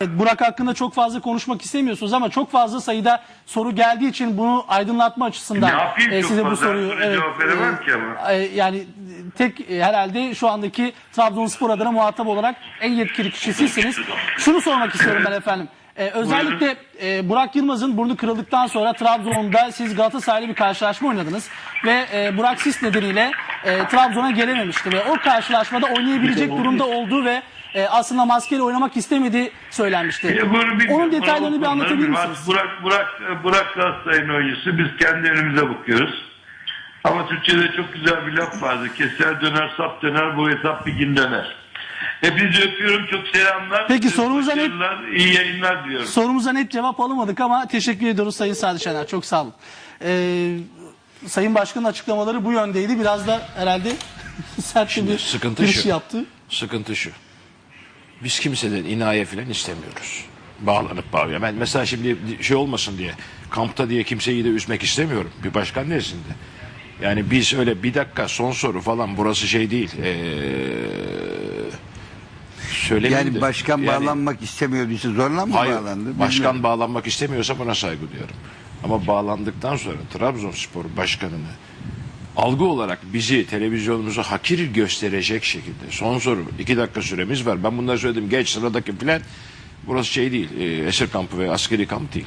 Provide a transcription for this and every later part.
Evet, Burak hakkında çok fazla konuşmak istemiyorsunuz ama çok fazla sayıda soru geldiği için bunu aydınlatma açısından Ne yapayım e, çok size bu fazla? soruyu soruya cevap veremem ki ama. e, yani e, tek e, herhalde şu andaki Trabzonspor adına muhatap olarak en yetkili kişi sizsiniz. Şunu sormak istiyorum ben efendim. E, özellikle e, Burak Yılmaz'ın burnu kırıldıktan sonra Trabzon'da siz Galatasaray'la bir karşılaşma oynadınız ve e, Burak Sis nedeniyle e, Trabzon'a gelememişti ve o karşılaşmada oynayabilecek durumda olduğu ve e, aslında maskeyle oynamak istemediği söylenmişti. Ya bunu bilmiyorum. Onun detaylarını bir anlatabilir misiniz? Burak, Burak, Burak Galatasaray'ın oyuncusu. Biz kendi önümüze bakıyoruz. Ama Türkçe'de çok güzel bir laf vardı. Keser döner, sap döner, bu hesap bir gün döner. Hepinizi öpüyorum. Çok selamlar. Peki, sorumuza ne- Başarılar, iyi yayınlar diliyorum. Sorumuza net cevap alamadık ama teşekkür ediyoruz Sayın Sadi Şener. Çok sağ olun. Ee, Sayın Başkan'ın açıklamaları bu yöndeydi. Biraz da herhalde sert bir sıkıntı giriş şu. yaptı. Sıkıntı şu. Biz kimseden inaye falan istemiyoruz. Bağlanıp bağlıya. Ben mesela şimdi şey olmasın diye kampta diye kimseyi de üzmek istemiyorum. Bir başkan nezdinde. Yani biz öyle bir dakika son soru falan burası şey değil. Ee, Yani başkan bağlanmak istemiyordu zorla mı Hayır, bağlandı? başkan Bilmiyorum. bağlanmak istemiyorsa buna saygı duyuyorum. Ama bağlandıktan sonra Trabzonspor başkanını algı olarak bizi televizyonumuzu hakir gösterecek şekilde son soru iki dakika süremiz var. Ben bunları söyledim geç sıradaki filan burası şey değil e, esir kampı ve askeri kamp değil.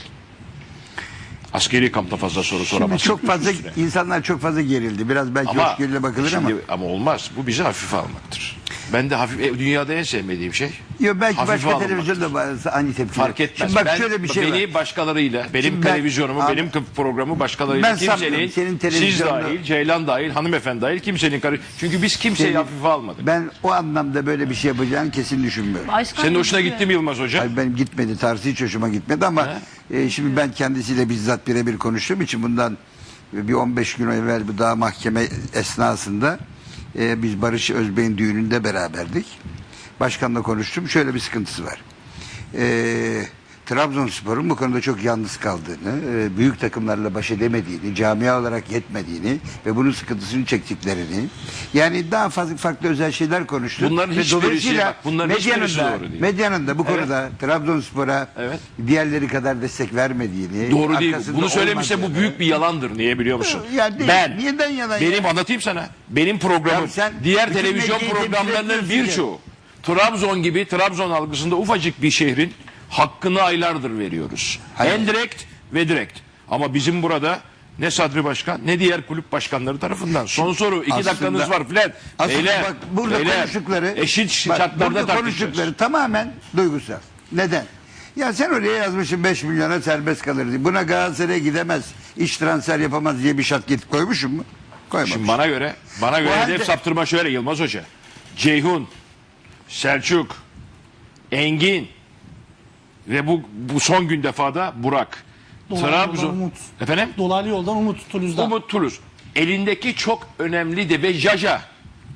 Askeri kampta fazla soru soramazsın. çok fazla insanlar çok fazla gerildi. Biraz belki Ama, hoşgörüyle bakılır ama. şimdi- ama olmaz. Bu bizi hafife almaktır. Ben de hafif e, dünyada en sevmediğim şey. Yo, belki hafife başka televizyonda varsa aynı tepki. Fark etmez. Şimdi bak ben, şöyle bir şey beni var. başkalarıyla, benim Şimdi ben- televizyonumu, Abi- benim programı başkalarıyla Ben sanmıyorum, kimsenin, senin siz televizyonda- dahil, Ceylan dahil, hanımefendi dahil kimsenin karı... Çünkü biz kimseyi Senin- hafife almadık. Ben o anlamda böyle bir şey yapacağını kesin düşünmüyorum. Başkan Senin hoşuna gitti mi Yılmaz Hoca? Hayır, benim gitmedi tarzı hiç hoşuma gitmedi ama e, şimdi ben kendisiyle bizzat birebir konuştuğum için bundan bir 15 gün evvel bu daha mahkeme esnasında e, biz Barış Özbey'in düğününde beraberdik. Başkanla konuştum. Şöyle bir sıkıntısı var. E, Trabzonspor'un bu konuda çok yalnız kaldığını, e, büyük takımlarla baş edemediğini, camia olarak yetmediğini ve bunun sıkıntısını çektiklerini, yani daha fazla farklı özel şeyler konuştu. Bunların Ve hiçbirisi- dolayısıyla bak, bunların medyanın hiçbirisi da- doğru değil. Medyanın da bu Evet. konuda Trabzonspor'a Evet. diğerleri kadar destek vermediğini, Doğru değil. Bunu söylemişse bu büyük bir yalandır. Niye biliyor musun? Ya değil. Ben, Neden yalan benim ya? anlatayım sana. Benim programım, Ya sen diğer televizyon programlarının birçoğu Trabzon gibi Trabzon algısında ufacık bir şehrin hakkını aylardır veriyoruz. Hayır. En direkt ve direkt. Ama bizim burada ne Sadri Başkan ne diğer kulüp başkanları tarafından. Son soru iki Aslında- dakikanız var filan. Aslında Beyler, bak burada beyler, konuştukları eşit şartlarda konuştukları tamamen duygusal. Neden? Ya sen oraya yazmışsın 5 milyona serbest kalır diye. Buna Galatasaray'a gidemez, iş transfer yapamaz diye bir şart getirip koymuşum mu? Koymamış. Şimdi bana göre, bana göre halde- hedef saptırma şöyle Yılmaz Hoca. Ceyhun, Selçuk, Engin ve bu bu son gün defada Burak. Dolaylı Trabzon. Umut. Efendim? Dolaylı yoldan Umut Toulouse'dan. Umut Turuz. Elindeki çok önemli de ve Jaja.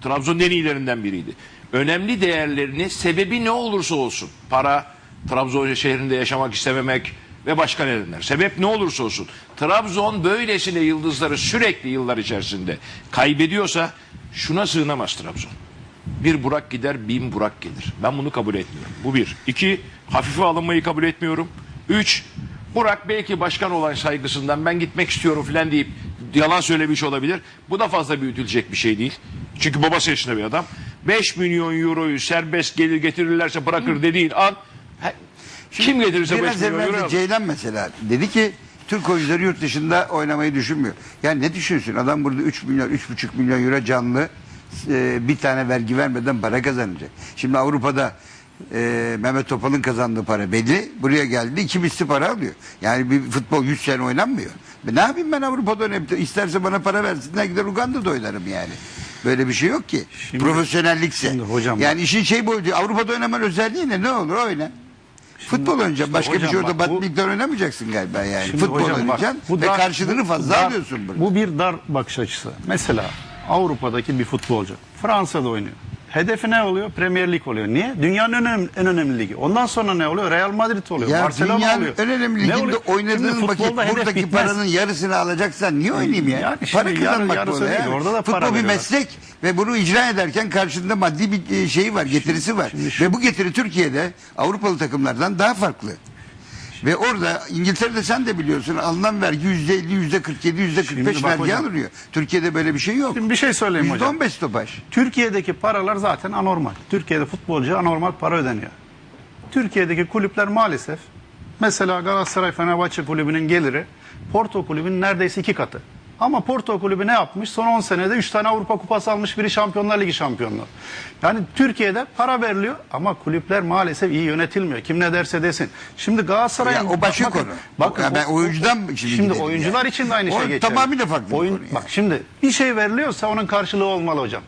Trabzon'un en iyilerinden biriydi. Önemli değerlerini sebebi ne olursa olsun. Para, Trabzon şehrinde yaşamak istememek ve başka nedenler. Sebep ne olursa olsun. Trabzon böylesine yıldızları sürekli yıllar içerisinde kaybediyorsa şuna sığınamaz Trabzon. Bir Burak gider, bin Burak gelir. Ben bunu kabul etmiyorum. Bu bir. İki, hafife alınmayı kabul etmiyorum. Üç, Burak belki başkan olan saygısından ben gitmek istiyorum falan deyip yalan söylemiş olabilir. Bu da fazla büyütülecek bir şey değil. Çünkü babası yaşında bir adam. 5 milyon euroyu serbest gelir getirirlerse bırakır dediğin an he, kim getirirse 5 Biraz milyon euro alır. Ceylan mesela dedi ki Türk oyuncuları yurt dışında oynamayı düşünmüyor. Yani ne düşünsün? Adam burada 3 milyon, 3,5 milyon euro canlı e, bir tane vergi vermeden para kazanacak. Şimdi Avrupa'da e, Mehmet Topal'ın kazandığı para belli. Buraya geldi iki misli para alıyor. Yani bir futbol 100 sene oynanmıyor. Ne yapayım ben Avrupa'da oynayıp isterse bana para versinler gider Uganda'da oynarım yani. Böyle bir şey yok ki. Profesyonellikse. şimdi hocam bak- yani işin şey boyutu Avrupa'da oynaman özelliği ne? Ne olur oyna. Futbol oynayacağım. Başka bir şey orada bak, bu- badminton oynamayacaksın galiba yani. Şimdi Futbol hocam bak, oynayacaksın bu ve dar- karşılığını bu fazla dar- alıyorsun burada. Bu bir dar bakış açısı. Mesela Avrupa'daki bir futbolcu Fransa'da oynuyor. Hedefi ne oluyor? Premier Lig oluyor. Niye? Dünyanın en önemli, en önemli ligi. Ondan sonra ne oluyor? Real Madrid oluyor. Ya Barcelona dünyanın oluyor. en önemli Ne liginde oynadığın Şimdi vakit buradaki bitmez. paranın yarısını alacaksan niye oynayayım ya? Yani şimdi para yarı- kazanmak yarısı bu değil, ya. orada da para Futbol bir veriyorlar. meslek ve bunu icra ederken karşında maddi bir e, şeyi var, getirisi var. Ve bu getiri Türkiye'de Avrupalı takımlardan daha farklı. Ve orada İngiltere'de sen de biliyorsun alınan vergi yüzde elli, yüzde kırk yedi, yüzde kırk beş Şimdi bak vergi hocam. alınıyor. Türkiye'de böyle bir şey yok. Şimdi bir şey söyleyeyim Yüzde hocam. on beş stopaj. Türkiye'deki paralar zaten anormal. Türkiye'de futbolcuya anormal para ödeniyor. Türkiye'deki kulüpler maalesef mesela Galatasaray Fenerbahçe kulübünün geliri Porto kulübünün neredeyse iki katı. Ama Porto kulübü ne yapmış? Son 10 senede 3 tane Avrupa Kupası almış biri Şampiyonlar Ligi şampiyonluğu. Yani Türkiye'de para veriliyor ama kulüpler maalesef iyi yönetilmiyor. Kim ne derse desin. Şimdi Galatasaray'ın... Ya o başka bakın, konu. Bakın, Ya ben oyuncudan şimdi oyuncular yani. için de aynı O şey geçerli. tamamıyla farklı bir Oyun, konu yani. Bak şimdi bir şey veriliyorsa onun karşılığı olmalı hocam.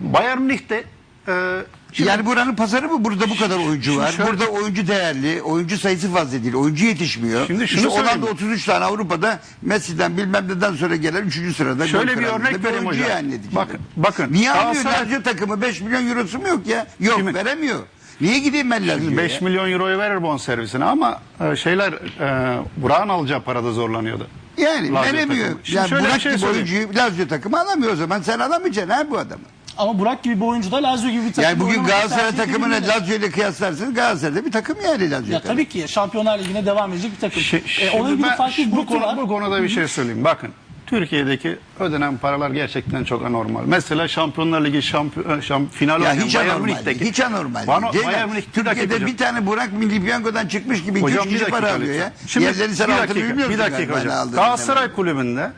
Bayern Münih'te e, şimdi- yani buranın pazarı mı? Burada bu kadar oyuncu var. şöyle- Burada oyuncu değerli. Oyuncu sayısı fazla değil. Oyuncu yetişmiyor. Şimdi şunu işte Hollanda söyleyeyim. 33 tane Avrupa'da Messi'den bilmem neden sonra gelen 3. sırada. Şöyle bir örnek vereyim hocam. Yani neticede. Bakın, bakın. Niye almıyor Lazio takımı? 5 milyon eurosu mu yok ya? Yok Kimin? veremiyor. Niye gideyim ben Lazio'ya? 5 milyon euroyu verir bonservisine ama e, şeyler e, Burak'ın alacağı parada zorlanıyordu. Yani Lazio veremiyor. Yani Burak şey gibi oyuncuyu Lazio takımı alamıyor o zaman. Sen alamayacaksın ha bu adamı. Ama Burak gibi bir oyuncu da Lazio gibi bir takımda Yani bugün Galatasaray takımını. Lazio ile kıyaslarsın. Galatasaray'da bir takım yani Lazio Ya tabii ki Şampiyonlar Ligi'ne devam edecek bir takım. Şi- E, gibi ben farklı bir bu, konu, var. bu konuda bir şey söyleyeyim. Bakın Türkiye'deki ödenen paralar gerçekten çok anormal. Mesela Şampiyonlar Ligi şampiyon, şamp, final Ya hiç Bayern anormal. Münih'teki. Hiç anormal. Bana, Ceylan, Bayern Münih Türkiye'de bir tane Burak Milli Piyango'dan çıkmış gibi Hocam 200 bir kişi para alıyor ya. Şimdi Yerlerini sen bir dakika, bir dakika hocam. Galatasaray kulübünde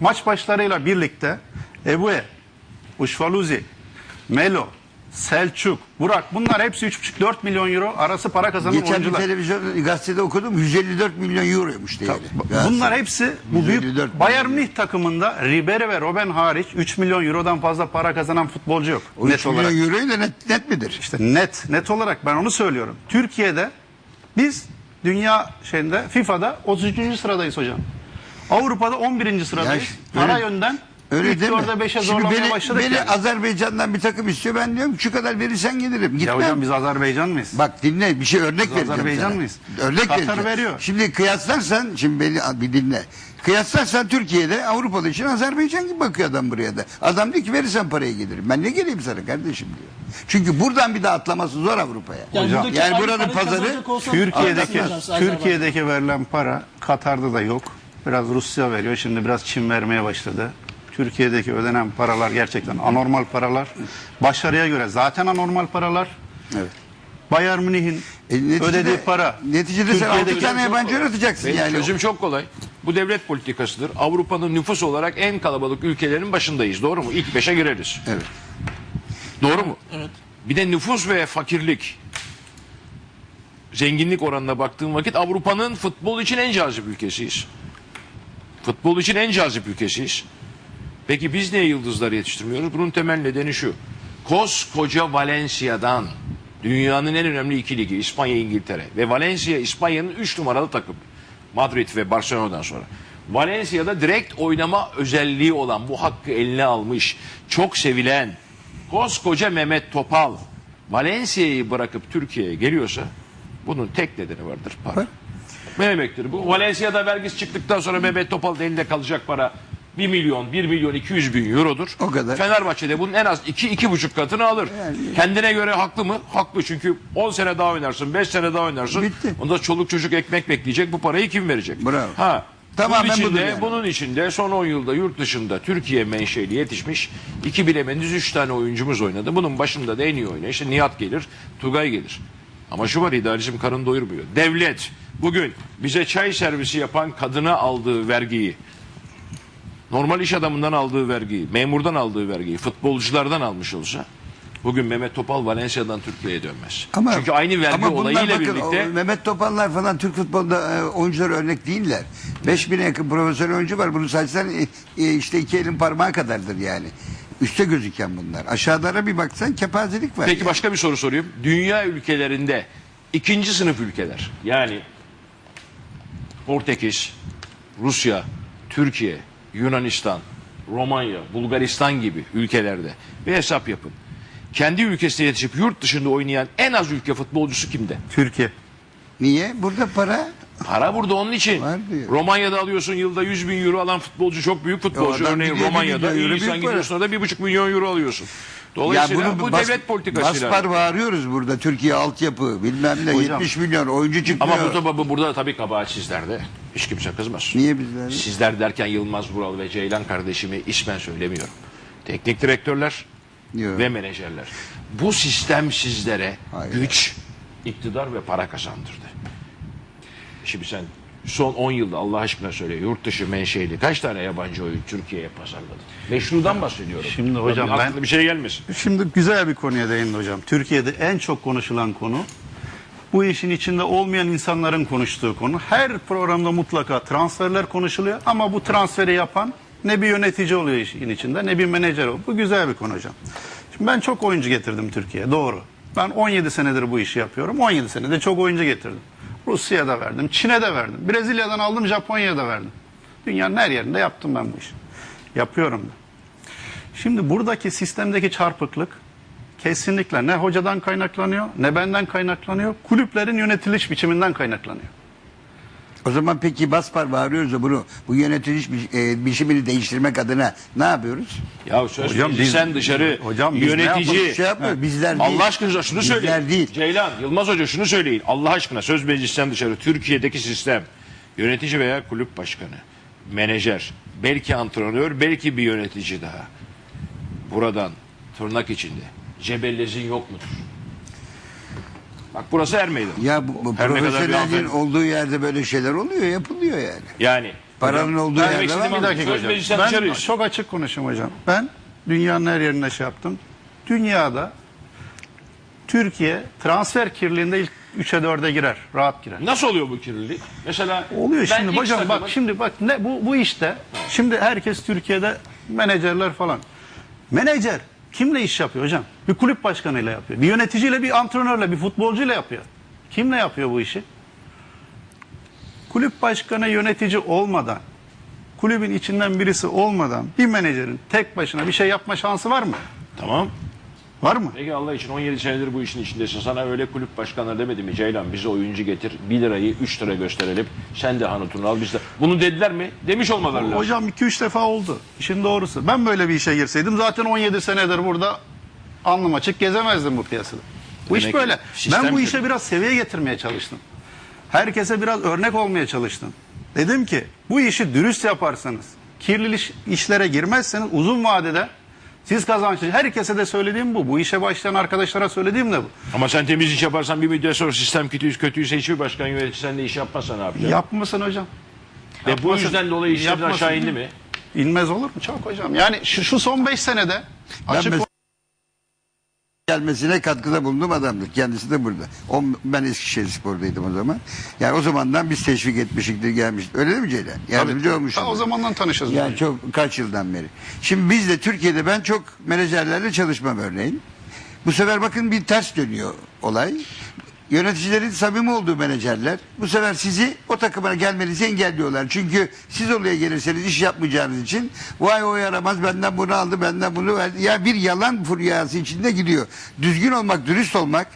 maç başlarıyla birlikte Ebue, Uşvaluzi, Melo, Selçuk, Burak bunlar hepsi 3,5-4 milyon euro arası para kazanan Geçen oyuncular. televizyon gazetede okudum 154 milyon euroymuş değeri. Bunlar hepsi bu büyük 154 Bayern. Münih takımında Ribery ve Robben hariç 3 milyon eurodan fazla para kazanan futbolcu yok. O 3 net olarak. milyon euroyu da net, net midir? İşte net net olarak ben onu söylüyorum. Türkiye'de biz dünya şeyinde FIFA'da 33. sıradayız hocam. Avrupa'da 11. sıradayız. Ya, Para yönden Öyle değil mi? 4'e 5'e Şimdi zorlamaya beni, başladık beni yani. Azerbaycan'dan bir takım istiyor. Ben diyorum şu kadar verirsen gelirim. Gitmem. Ya hocam biz Azerbaycan mıyız? Bak dinle bir şey örnek vereceğim Azerbaycan sana. mıyız? Örnek Katar vereceğim. veriyor. Şimdi kıyaslarsan şimdi beni bir dinle. Kıyaslarsan Türkiye'de Avrupalı için Azerbaycan gibi bakıyor adam buraya da. Adam diyor ki verirsen parayı gelirim. Ben ne geleyim sana kardeşim diyor. Çünkü buradan bir de atlaması zor Avrupa'ya. Yani, Hocam, buradaki yani aynı buranın parayı pazarı kazanacak olsa- Türkiye'deki Azerbaycan. Türkiye'deki verilen para Katar'da da yok. Biraz Rusya veriyor. Şimdi biraz Çin vermeye başladı. Türkiye'deki ödenen paralar gerçekten anormal paralar. Başarıya göre zaten anormal paralar. Evet. Bayern Münih'in E, neticede- ödediği para. Neticede sen 6 Türkiye'deki- tane yabancı Benim yani. çözüm çok kolay. Bu devlet politikasıdır. Avrupa'nın nüfus olarak en kalabalık ülkelerin başındayız. Doğru mu? İlk beşe gireriz. Evet. Doğru mu? Evet. Bir de nüfus ve fakirlik zenginlik oranına baktığım vakit Avrupa'nın futbol için en cazip ülkesiyiz. Futbol için en cazip ülkesiyiz. Peki biz niye yıldızlar yetiştirmiyoruz? Bunun temel nedeni şu. Koskoca Valencia'dan dünyanın en önemli iki ligi İspanya İngiltere ve Valencia İspanya'nın 3 numaralı takım. Madrid ve Barcelona'dan sonra. Valencia'da direkt oynama özelliği olan bu hakkı eline almış çok sevilen koskoca Mehmet Topal Valencia'yı bırakıp Türkiye'ye geliyorsa bunun tek nedeni vardır para. Ne demektir bu? Valencia'da vergisi çıktıktan sonra Mehmet Topal'ın elinde kalacak para 1 milyon, 1 milyon 200 bin eurodur. O kadar. Fenerbahçe'de bunun en az 2 iki, buçuk katını alır. Kendine göre haklı mı? Haklı çünkü 10 sene daha oynarsın, 5 sene daha oynarsın. Bitti. Onda çoluk çocuk ekmek bekleyecek. Bu parayı kim verecek? Bravo. Ha. Tamamen bunun içinde, yani. bunun içinde son 10 yılda yurt dışında Türkiye menşeli yetişmiş iki bilemeniz 3 tane oyuncumuz oynadı. Bunun başında da en iyi oynayan işte Nihat gelir, Tugay gelir. Ama şu var idarecim karın doyurmuyor. Devlet bugün bize çay servisi yapan kadına aldığı vergiyi normal iş adamından aldığı vergiyi, memurdan aldığı vergiyi, futbolculardan almış olsa bugün Mehmet Topal Valencia'dan Türkiye'ye dönmez. Çünkü aynı vergi ama olayıyla bakın, birlikte o Mehmet Topallar falan Türk futbolunda e, oyuncular örnek değiller. 5000'e yakın profesyonel oyuncu var. Bunu saysan e, e, işte iki elin parmağı kadardır yani. Üste gözüken bunlar. Aşağılara bir baksan kepazelik var. Peki başka bir soru sorayım. Dünya ülkelerinde ikinci sınıf ülkeler yani Portekiz, Rusya, Türkiye, Yunanistan, Romanya, Bulgaristan gibi ülkelerde bir hesap yapın. kendi ülkesinde yetişip yurt dışında oynayan en az ülke futbolcusu kimde? Türkiye. Niye? Burada para Para burada onun için. Var diyor. Romanya'da alıyorsun yılda 100 bin euro alan futbolcu çok büyük futbolcu. Adam Örneğin gidiyor, bir Romanya'da milyon euro iyi büyük para. gidiyorsun orada 1,5 milyon euro alıyorsun. Dolayısıyla bu bas- devlet politikasıyla. Baspar bağırıyoruz burada. Türkiye altyapı bilmem ne Hocam. 70 milyon oyuncu çıkmıyor. Ama bu- burada tabii kabahat sizlerde. Hiç kimse kızmaz. Niye bizler? Sizler derken Yılmaz Vural ve Ceylan kardeşimi ismen söylemiyorum. Teknik direktörler Yok. ve menajerler. Bu sistem sizlere Hayır. güç, iktidar ve para kazandırdı. Şimdi sen son 10 yılda Allah aşkına söyle yurt dışı menşeli kaç tane yabancı oyun Türkiye'ye pazarladın? Meşrudan bahsediyorum. Şimdi hocam Tabii ben- bir şey gelmesin. Şimdi güzel bir konuya değindi hocam. Türkiye'de en çok konuşulan konu bu işin içinde olmayan insanların konuştuğu konu. Her programda mutlaka transferler konuşuluyor ama bu transferi yapan ne bir yönetici oluyor işin içinde ne bir menajer oluyor. Bu güzel bir konu hocam. Şimdi ben çok oyuncu getirdim Türkiye'ye doğru. Ben 17 senedir bu işi yapıyorum. 17 senede çok oyuncu getirdim. Rusya'ya da verdim, Çin'e de verdim. Brezilya'dan aldım, Japonya'ya da verdim. Dünyanın her yerinde yaptım ben bu işi. Yapıyorum da. Şimdi buradaki sistemdeki çarpıklık kesinlikle ne hocadan kaynaklanıyor ne benden kaynaklanıyor. Kulüplerin yönetiliş biçiminden kaynaklanıyor. O zaman peki Baspar bağırıyoruz da bunu bu yönetici e, biçimini değiştirmek adına ne yapıyoruz? Ya söz Hocam biz- sen dışarı hocam biz ne yönetici. yapalım? Şey yapmıyor, bizler değil. Allah aşkına şunu Bizler söyleyin. değil. Ceylan, Yılmaz Hoca şunu söyleyin. Allah aşkına söz meclisten dışarı Türkiye'deki sistem yönetici veya kulüp başkanı, menajer, belki antrenör, belki bir yönetici daha. Buradan tırnak içinde cebellezin yok mudur? Bak burası er meydanı. Ya bu, bu Her ne kadar bir olduğu yerde böyle şeyler oluyor, yapılıyor yani. Yani Paranın olduğu yerde demek var. istediğim Bir dakika söz hocam. meclisten Ben dışarıyız. çok açık konuşayım hocam. Ben dünyanın her yerinde şey yaptım. Dünyada Türkiye transfer kirliliğinde ilk 3'e 4'e girer. Rahat girer. Nasıl oluyor bu kirlilik? Mesela Oluyor ben şimdi X hocam bak şimdi bak ne bu bu işte şimdi herkes Türkiye'de menajerler falan. Menajer kimle iş yapıyor hocam? Bir kulüp başkanıyla yapıyor. Bir yöneticiyle, bir antrenörle, bir futbolcuyla yapıyor. Kimle yapıyor bu işi? Kulüp başkanı yönetici olmadan, kulübün içinden birisi olmadan bir menajerin tek başına bir şey yapma şansı var mı? Tamam. Var mı? Peki Allah için 17 senedir bu işin içindesin. Sana öyle kulüp başkanları demedi mi Ceylan bize oyuncu getir 1 lirayı 3 lira gösterelim. Sen de hanutunu al biz de. Bunu dediler mi? Demiş olmaları lazım. Hocam 2-3 defa oldu. İşin doğrusu. Ben böyle bir işe girseydim zaten 17 senedir burada alnım açık gezemezdim bu piyasada. Bu Demek iş böyle. Ben bu işe biraz seviye getirmeye çalıştım. Herkese biraz örnek olmaya çalıştım. Dedim ki bu işi dürüst yaparsanız, kirli iş- işlere girmezseniz uzun vadede siz kazançlı. Herkese de söylediğim bu. Bu işe başlayan arkadaşlara söylediğim de bu. Ama sen temiz iş yaparsan bir müddet sonra sistem kötüyse, kötüyse hiçbir başkan yönetici sen de iş yapmazsa ne yapacaksın? Yapmasın hocam. Ve bu yapmasın. yüzden dolayı Yapmasın. aşağı indi mi? İnmez olur mu? Çok hocam. Yani şu, şu son 5 senede açık gelmesine katkıda bulundum adamdır. Kendisi de burada. O, ben Eskişehir Spor'daydım o zaman. Yani o zamandan biz teşvik etmişiktir gelmiştik. Öyle değil mi Ceylan? Yardımcı olmuşuz. Ha, o zamandan tanışırız. Yani çok kaç yıldan beri. Şimdi biz de Türkiye'de ben çok menajerlerle çalışmam örneğin. Bu sefer bakın bir ters dönüyor olay. Yöneticilerin samimi olduğu menajerler bu sefer sizi o takıma gelmenizi engelliyorlar. Çünkü siz oraya gelirseniz iş yapmayacağınız için vay o yaramaz benden bunu aldı benden bunu verdi. Ya bir yalan furyası içinde gidiyor. Düzgün olmak, dürüst olmak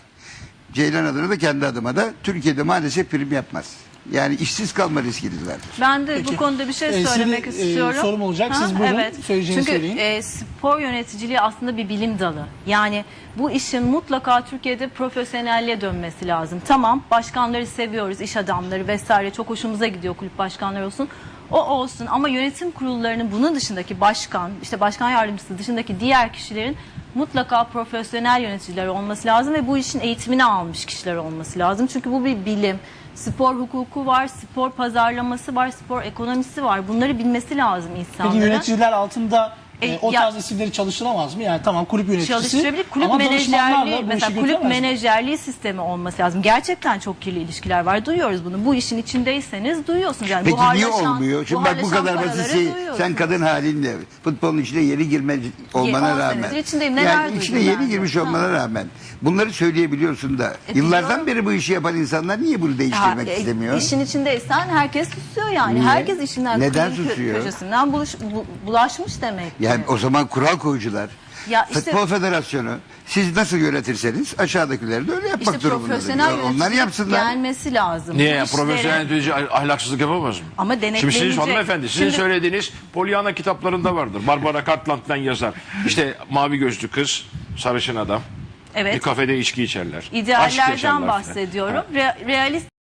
Ceylan adına da kendi adıma da Türkiye'de maalesef prim yapmaz. Yani işsiz kalma riskiniz var. Ben de Peki. bu konuda bir şey Ee, söylemek senin, e, istiyorum. sorum olacak. Siz buyurun, evet. söyleyeceğinizi Çünkü söyleyin. e, spor yöneticiliği aslında bir bilim dalı. Yani bu işin mutlaka Türkiye'de profesyonelliğe dönmesi lazım. Tamam başkanları seviyoruz, iş adamları vesaire çok hoşumuza gidiyor kulüp başkanları olsun. O olsun ama yönetim kurullarının bunun dışındaki başkan, işte başkan yardımcısı dışındaki diğer kişilerin mutlaka profesyonel yöneticiler olması lazım ve bu işin eğitimini almış kişiler olması lazım. Çünkü bu bir bilim. Spor hukuku var, spor pazarlaması var, spor ekonomisi var. Bunları bilmesi lazım insanların. Peki yöneticiler altında e, E, o ya- tarz isimleri çalıştıramaz mı? Yani tamam kulüp yöneticisi çalıştırabilir. Kulüp ama danışmanlarla menajerliği bu mesela işi kulüp götüremez mi? menajerliği sistemi olması lazım. Gerçekten çok kirli ilişkiler var. Duyuyoruz bunu. Bu işin içindeyseniz duyuyorsunuz. Yani Peki niye buharlaşan- olmuyor? Şimdi bak bu buharlaşan kadar paraları basitse sen duyuyorsunuz. kadın halinle futbolun içine yeni girme olmana on rağmen. senedir içindeyim, neler yani duydum içine ben yeni de. girmiş Ha. olmana rağmen bunları söyleyebiliyorsun da E, yıllardan biliyorum. beri bu işi yapan insanlar niye bunu değiştirmek Ha, e, istemiyor? İşin içindeysen herkes susuyor yani. Niye? Herkes işinden Neden kö- susuyor? köşesinden buluş, bu- bulaşmış demek. Yani o zaman kural koyucular Ya işte- Futbol Federasyonu siz nasıl yönetirseniz aşağıdakileri de öyle yapmak İşte durumundadır. profesyonel Onlar yapsınlar. gelmesi lazım. Niye Bu ya? işlere- Profesyonel yönetici ahlaksızlık yapamaz mı? Ama Şimdi denetlenecek. siz hanımefendi sizin Şimdi- söylediğiniz Pollyanna kitaplarında vardır. Barbara Cartland'dan yazar. İşte mavi gözlü kız, sarışın adam. Bir Evet. kafede içki içerler. Aşk İdeallerden bahsediyorum. Re- realist